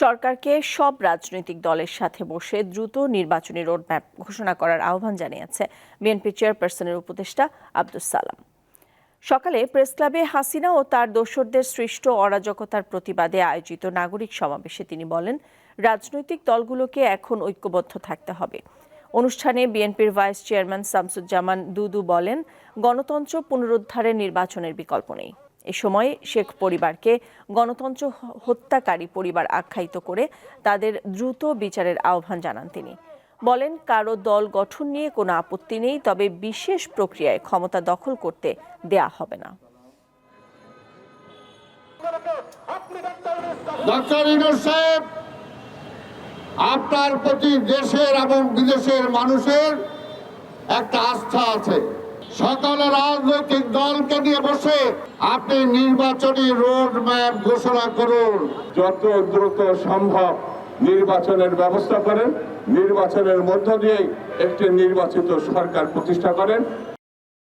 সরকারকে সব রাজনৈতিক দলের সাথে বসে দ্রুত নির্বাচনী রোডম্যাপ ঘোষণা করার আহ্বান জানিয়েছে বিএনপি চেয়ারপারসনের উপদেষ্টা আব্দুস সালাম। সকালে প্রেস ক্লাবে হাসিনা ও তার দোসরদের সৃষ্ট অরাজকতার প্রতিবাদে আয়োজিত নাগরিক সমাবেশে তিনি বলেন, রাজনৈতিক দলগুলোকে এখন ঐক্যবদ্ধ থাকতে হবে। অনুষ্ঠানে বিএনপির ভাইস চেয়ারম্যান শামসুজ্জামান দুদু বলেন, গণতন্ত্র পুনরুদ্ধারে নির্বাচনের বিকল্প নেই। এ সময় শেখ পরিবারকে গণতন্ত্র হত্যাকারী পরিবার আখ্যায়িত করে তাদের দ্রুত বিচারের আহ্বান জানান তিনি। বলেন, কারও দল গঠন নিয়ে কোনো আপত্তি নেই, তবে বিশেষ প্রক্রিয়ায় ক্ষমতা দখল করতে দেয়া হবে না। আপনার প্রতি দেশের এবং বিদেশের মানুষের একটা আস্থা আছে। সকল রাজনৈতিক দলকে নিয়ে বসে আপনি নির্বাচনী রোড ম্যাপ ঘোষণা করুন। যত দ্রুত সম্ভব নির্বাচনের ব্যবস্থা করেন। নির্বাচনের মধ্য দিয়ে একটি নির্বাচিত সরকার প্রতিষ্ঠা করেন।